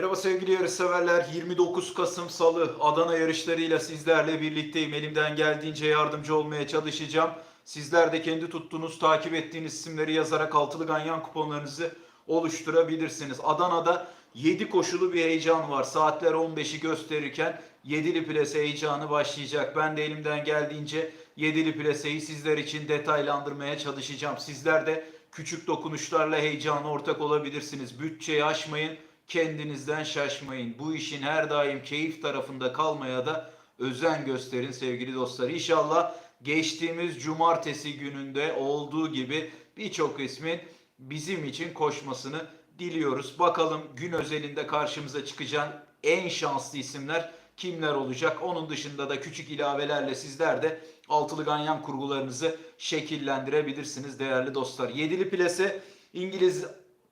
Merhaba sevgili yarışseverler. 29 Kasım Salı Adana yarışlarıyla sizlerle birlikteyim. Elimden geldiğince yardımcı olmaya çalışacağım. Sizler de kendi tuttuğunuz, takip ettiğiniz isimleri yazarak altılı ganyan kuponlarınızı oluşturabilirsiniz. Adana'da 7 koşulu bir heyecan var. Saatler 15'i gösterirken 7'li plase heyecanı başlayacak. Ben de elimden geldiğince 7'li plaseyi sizler için detaylandırmaya çalışacağım. Sizler de küçük dokunuşlarla heyecana ortak olabilirsiniz. Bütçeyi aşmayın kendinizden şaşmayın. Bu işin her daim keyif tarafında kalmaya da özen gösterin sevgili dostlar. İnşallah geçtiğimiz cumartesi gününde olduğu gibi birçok ismin bizim için koşmasını diliyoruz. Bakalım gün özelinde karşımıza çıkacak en şanslı isimler kimler olacak? Onun dışında da küçük ilavelerle sizler de altılı ganyan kurgularınızı şekillendirebilirsiniz değerli dostlar. Yedili plase İngiliz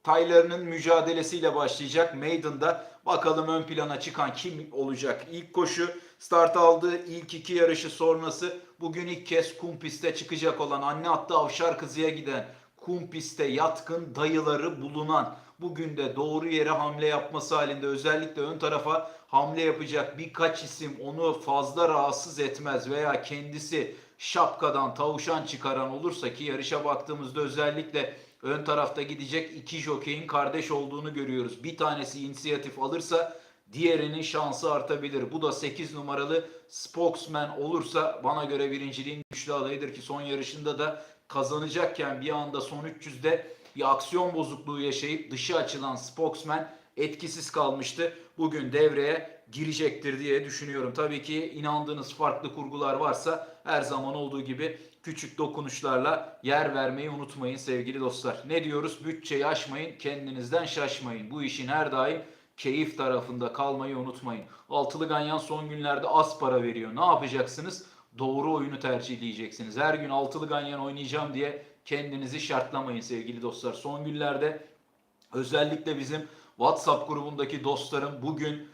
taylarının mücadelesiyle başlayacak. Maiden'da bakalım ön plana çıkan kim olacak? İlk koşu start aldığı ilk iki yarışı sonrası bugün ilk kez kum piste çıkacak olan anne attı avşar kızıya giden kum piste yatkın dayıları bulunan bugün de doğru yere hamle yapması halinde özellikle ön tarafa hamle yapacak birkaç isim onu fazla rahatsız etmez veya kendisi şapkadan tavuşan çıkaran olursa ki yarışa baktığımızda özellikle ön tarafta gidecek iki jokeyin kardeş olduğunu görüyoruz. Bir tanesi inisiyatif alırsa diğerinin şansı artabilir. Bu da 8 numaralı spokesman olursa bana göre birinciliğin güçlü adayıdır ki son yarışında da kazanacakken bir anda son 300'de bir aksiyon bozukluğu yaşayıp dışı açılan spokesman etkisiz kalmıştı. Bugün devreye girecektir diye düşünüyorum. Tabii ki inandığınız farklı kurgular varsa her zaman olduğu gibi küçük dokunuşlarla yer vermeyi unutmayın sevgili dostlar. Ne diyoruz? Bütçeyi aşmayın, kendinizden şaşmayın. Bu işin her daim keyif tarafında kalmayı unutmayın. Altılı Ganyan son günlerde az para veriyor. Ne yapacaksınız? Doğru oyunu tercihleyeceksiniz. Her gün altılı Ganyan oynayacağım diye kendinizi şartlamayın sevgili dostlar. Son günlerde özellikle bizim WhatsApp grubundaki dostlarım bugün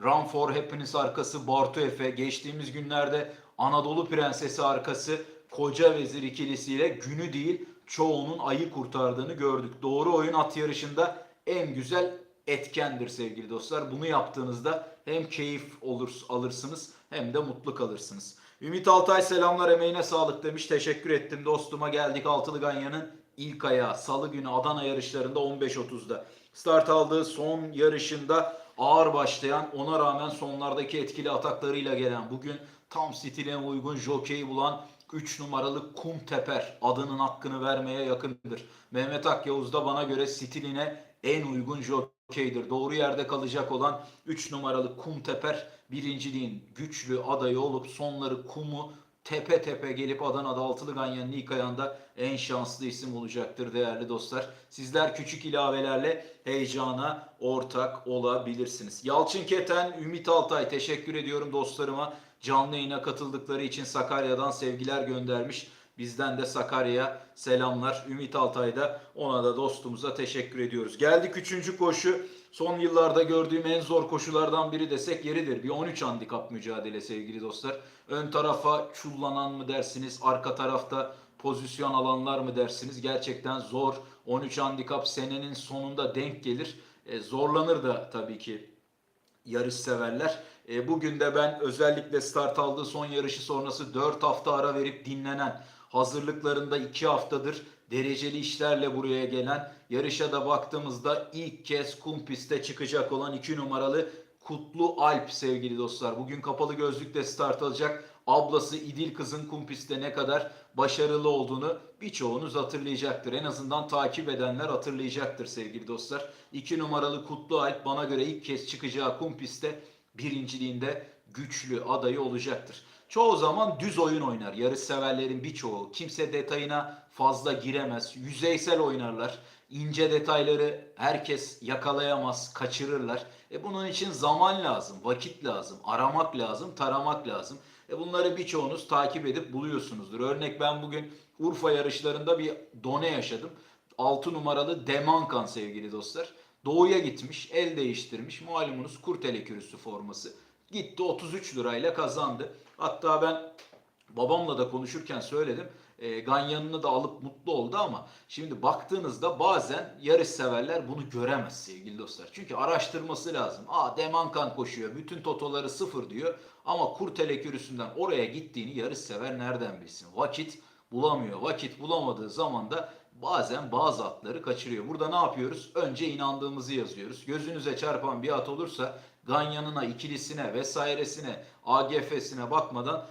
Run for Happiness arkası Bartu Efe, geçtiğimiz günlerde Anadolu Prensesi arkası Koca Vezir ikilisiyle günü değil çoğunun ayı kurtardığını gördük. Doğru oyun at yarışında en güzel etkendir sevgili dostlar. Bunu yaptığınızda hem keyif olur alırsınız hem de mutlu kalırsınız. Ümit Altay selamlar emeğine sağlık demiş. Teşekkür ettim dostuma. Geldik Altılı Ganyan'ın ilk ayağı. Salı günü Adana yarışlarında 15.30'da. Start aldığı son yarışında ağır başlayan ona rağmen sonlardaki etkili ataklarıyla gelen bugün tam stiline uygun jokeyi bulan 3 numaralı Kum Teper adının hakkını vermeye yakındır. Mehmet Akyavuz da bana göre stiline en uygun jokeydir. Doğru yerde kalacak olan 3 numaralı Kum Teper birinciliğin güçlü adayı olup sonları kumu tepe tepe gelip Adana'da Altılı Ganyan'ın ilk ayağında en şanslı isim olacaktır değerli dostlar. Sizler küçük ilavelerle heyecana ortak olabilirsiniz. Yalçın Keten, Ümit Altay teşekkür ediyorum dostlarıma. Canlı yayına katıldıkları için Sakarya'dan sevgiler göndermiş. Bizden de Sakarya'ya selamlar. Ümit Altay'da ona da dostumuza teşekkür ediyoruz. Geldik üçüncü koşu. Son yıllarda gördüğüm en zor koşulardan biri desek yeridir. Bir 13 handikap mücadele sevgili dostlar. Ön tarafa çullanan mı dersiniz? Arka tarafta pozisyon alanlar mı dersiniz? Gerçekten zor. 13 handikap senenin sonunda denk gelir. E, zorlanır da tabii ki yarış severler. E, bugün de ben özellikle start aldığı son yarışı sonrası 4 hafta ara verip dinlenen hazırlıklarında 2 haftadır dereceli işlerle buraya gelen yarışa da baktığımızda ilk kez kum piste çıkacak olan 2 numaralı Kutlu Alp sevgili dostlar. Bugün kapalı gözlükle start alacak. Ablası İdil kızın kum pistte ne kadar başarılı olduğunu birçoğunuz hatırlayacaktır. En azından takip edenler hatırlayacaktır sevgili dostlar. 2 numaralı Kutlu Alp bana göre ilk kez çıkacağı kum pistte birinciliğinde güçlü adayı olacaktır. Çoğu zaman düz oyun oynar. Yarış severlerin birçoğu. Kimse detayına fazla giremez. Yüzeysel oynarlar. İnce detayları herkes yakalayamaz, kaçırırlar. E bunun için zaman lazım, vakit lazım, aramak lazım, taramak lazım. E bunları birçoğunuz takip edip buluyorsunuzdur. Örnek ben bugün Urfa yarışlarında bir done yaşadım. 6 numaralı Demankan sevgili dostlar. Doğuya gitmiş, el değiştirmiş. Malumunuz Kurtele Kürüsü forması. Gitti 33 lirayla kazandı. Hatta ben babamla da konuşurken söyledim. E, Ganyan'ını da alıp mutlu oldu ama şimdi baktığınızda bazen yarış severler bunu göremez sevgili dostlar. Çünkü araştırması lazım. Aa Demankan koşuyor. Bütün totoları sıfır diyor. Ama Kurtele Kürüsü'nden oraya gittiğini yarış sever nereden bilsin? Vakit bulamıyor. Vakit bulamadığı zaman da bazen bazı atları kaçırıyor. Burada ne yapıyoruz? Önce inandığımızı yazıyoruz. Gözünüze çarpan bir at olursa ganyanına, ikilisine vesairesine, AGF'sine bakmadan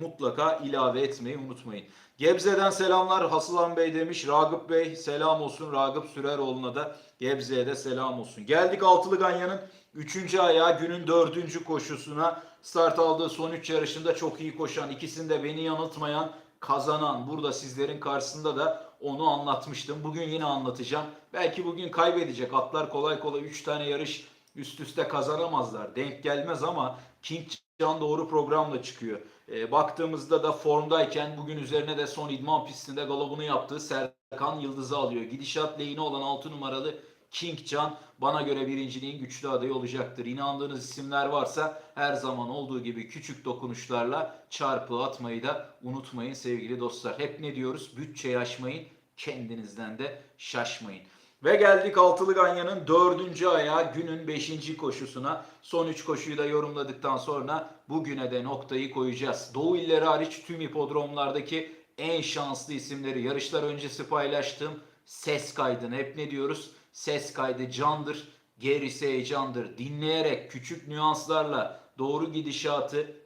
mutlaka ilave etmeyi unutmayın. Gebze'den selamlar Hasılan Bey demiş. Ragıp Bey selam olsun. Ragıp Süreroğlu'na da Gebze'ye de selam olsun. Geldik Altılı Ganyan'ın 3. ayağı günün 4. koşusuna. Start aldığı son 3 yarışında çok iyi koşan, ikisinde beni yanıltmayan, kazanan. Burada sizlerin karşısında da onu anlatmıştım. Bugün yine anlatacağım. Belki bugün kaybedecek. Atlar kolay kolay 3 tane yarış üst üste kazanamazlar. Denk gelmez ama King Can doğru programla çıkıyor. E, baktığımızda da formdayken bugün üzerine de son idman pistinde galobunu yaptığı Serkan Yıldız'ı alıyor. Gidişat lehine olan 6 numaralı King Can bana göre birinciliğin güçlü adayı olacaktır. İnandığınız isimler varsa her zaman olduğu gibi küçük dokunuşlarla çarpı atmayı da unutmayın sevgili dostlar. Hep ne diyoruz? Bütçeyi aşmayın, kendinizden de şaşmayın. Ve geldik Altılı Ganyan'ın dördüncü ayağı günün beşinci koşusuna. Son üç koşuyu da yorumladıktan sonra bugüne de noktayı koyacağız. Doğu illeri hariç tüm hipodromlardaki en şanslı isimleri yarışlar öncesi paylaştığım ses kaydını hep ne diyoruz? Ses kaydı candır, gerisi heyecandır. Dinleyerek küçük nüanslarla doğru gidişatı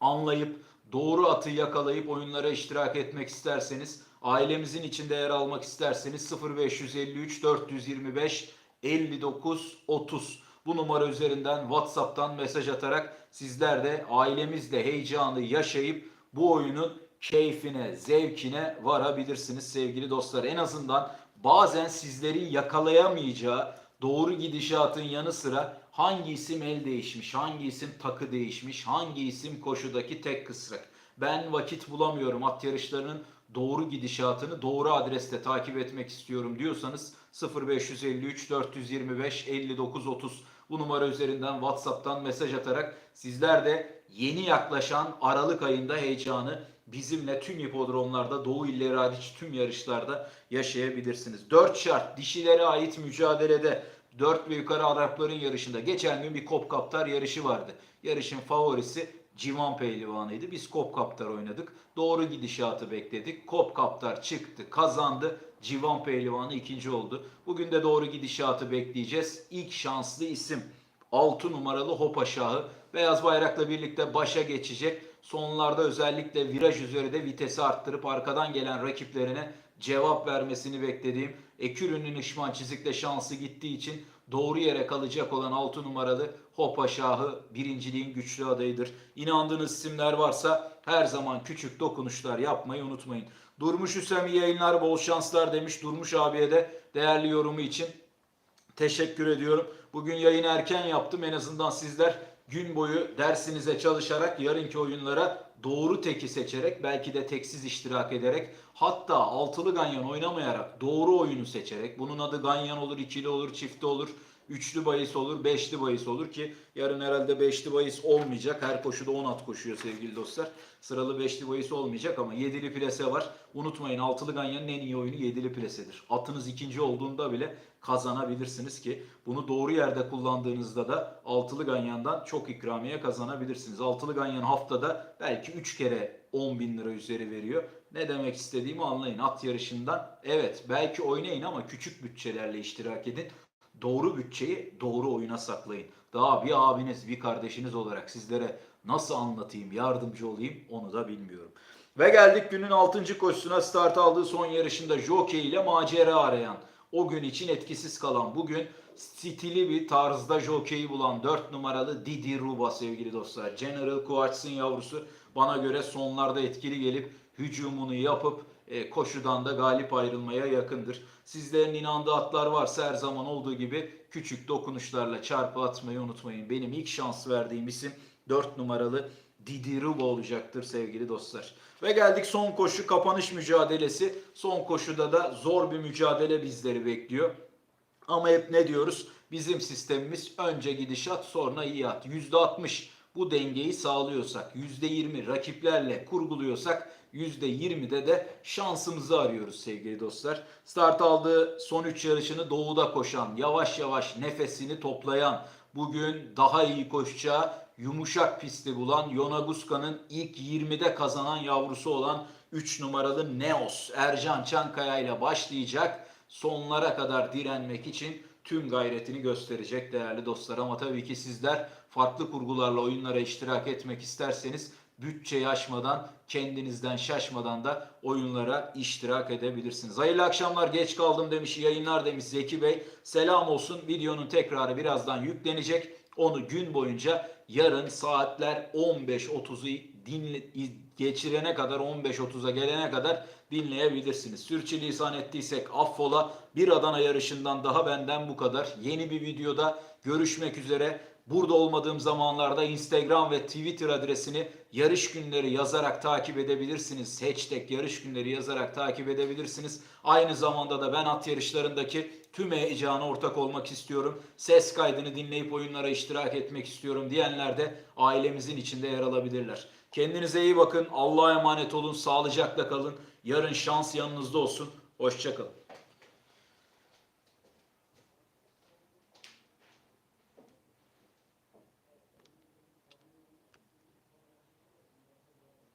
anlayıp doğru atı yakalayıp oyunlara iştirak etmek isterseniz ailemizin içinde yer almak isterseniz 0553 425 59 30 bu numara üzerinden WhatsApp'tan mesaj atarak sizler de ailemizle heyecanı yaşayıp bu oyunun keyfine, zevkine varabilirsiniz sevgili dostlar. En azından bazen sizlerin yakalayamayacağı doğru gidişatın yanı sıra hangi isim el değişmiş, hangi isim takı değişmiş, hangi isim koşudaki tek kısrak. Ben vakit bulamıyorum at yarışlarının doğru gidişatını doğru adreste takip etmek istiyorum diyorsanız 0553 425 59 30 bu numara üzerinden WhatsApp'tan mesaj atarak sizler de yeni yaklaşan Aralık ayında heyecanı bizimle tüm hipodromlarda Doğu illeri hariç tüm yarışlarda yaşayabilirsiniz. 4 şart dişilere ait mücadelede 4 ve yukarı Arapların yarışında geçen gün bir Kopkaptar yarışı vardı. Yarışın favorisi Civan Pehlivanı'ydı. Biz Kopkaptar oynadık. Doğru gidişatı bekledik. Kopkaptar çıktı, kazandı. Civan Pehlivanı ikinci oldu. Bugün de doğru gidişatı bekleyeceğiz. İlk şanslı isim 6 numaralı Hopa Şahı. Beyaz bayrakla birlikte başa geçecek. Sonlarda özellikle viraj üzeri de vitesi arttırıp arkadan gelen rakiplerine cevap vermesini beklediğim Ekürü'nün ışman çizikle şansı gittiği için doğru yere kalacak olan 6 numaralı Hopa Şahı birinciliğin güçlü adayıdır. İnandığınız isimler varsa her zaman küçük dokunuşlar yapmayı unutmayın. Durmuş Hüsem yayınlar bol şanslar demiş. Durmuş abiye de değerli yorumu için Teşekkür ediyorum. Bugün yayını erken yaptım. En azından sizler gün boyu dersinize çalışarak yarınki oyunlara doğru teki seçerek belki de teksiz iştirak ederek hatta altılı ganyan oynamayarak doğru oyunu seçerek bunun adı ganyan olur, ikili olur, çifti olur, üçlü bahis olur, beşli bahis olur ki yarın herhalde beşli bahis olmayacak. Her koşuda 10 at koşuyor sevgili dostlar. Sıralı beşli bahis olmayacak ama yedili plase var. Unutmayın altılı ganyanın en iyi oyunu yedili plasedir. Atınız ikinci olduğunda bile kazanabilirsiniz ki bunu doğru yerde kullandığınızda da altılı ganyandan çok ikramiye kazanabilirsiniz. Altılı ganyan haftada belki 3 kere 10 bin lira üzeri veriyor. Ne demek istediğimi anlayın. At yarışından evet belki oynayın ama küçük bütçelerle iştirak edin. Doğru bütçeyi doğru oyuna saklayın. Daha bir abiniz, bir kardeşiniz olarak sizlere nasıl anlatayım, yardımcı olayım onu da bilmiyorum. Ve geldik günün 6. koşusuna start aldığı son yarışında jockey ile macera arayan, o gün için etkisiz kalan, bugün stili bir tarzda jockey'i bulan 4 numaralı Didi Ruba sevgili dostlar. General Kuats'ın yavrusu bana göre sonlarda etkili gelip hücumunu yapıp e, koşudan da galip ayrılmaya yakındır. Sizlerin inandığı atlar varsa her zaman olduğu gibi küçük dokunuşlarla çarpı atmayı unutmayın. Benim ilk şans verdiğim isim 4 numaralı Didi Ruba olacaktır sevgili dostlar. Ve geldik son koşu kapanış mücadelesi. Son koşuda da zor bir mücadele bizleri bekliyor. Ama hep ne diyoruz? Bizim sistemimiz önce gidişat sonra iyi at. %60 bu dengeyi sağlıyorsak, %20 rakiplerle kurguluyorsak %20'de de şansımızı arıyoruz sevgili dostlar. Start aldığı son 3 yarışını doğuda koşan, yavaş yavaş nefesini toplayan, bugün daha iyi koşacağı yumuşak pisti bulan Yonaguska'nın ilk 20'de kazanan yavrusu olan 3 numaralı Neos Ercan Çankaya ile başlayacak. Sonlara kadar direnmek için tüm gayretini gösterecek değerli dostlar. Ama tabii ki sizler farklı kurgularla oyunlara iştirak etmek isterseniz bütçeyi aşmadan, kendinizden şaşmadan da oyunlara iştirak edebilirsiniz. Hayırlı akşamlar, geç kaldım demiş, yayınlar demiş Zeki Bey. Selam olsun. Videonun tekrarı birazdan yüklenecek. Onu gün boyunca yarın saatler 15.30'u dinle, geçirene kadar 15.30'a gelene kadar dinleyebilirsiniz. Sürçülisan ettiysek affola. Bir Adana yarışından daha benden bu kadar. Yeni bir videoda görüşmek üzere. Burada olmadığım zamanlarda Instagram ve Twitter adresini yarış günleri yazarak takip edebilirsiniz. Hashtag yarış günleri yazarak takip edebilirsiniz. Aynı zamanda da ben at yarışlarındaki tüm heyecana ortak olmak istiyorum. Ses kaydını dinleyip oyunlara iştirak etmek istiyorum diyenler de ailemizin içinde yer alabilirler. Kendinize iyi bakın. Allah'a emanet olun. Sağlıcakla kalın. Yarın şans yanınızda olsun. Hoşçakalın.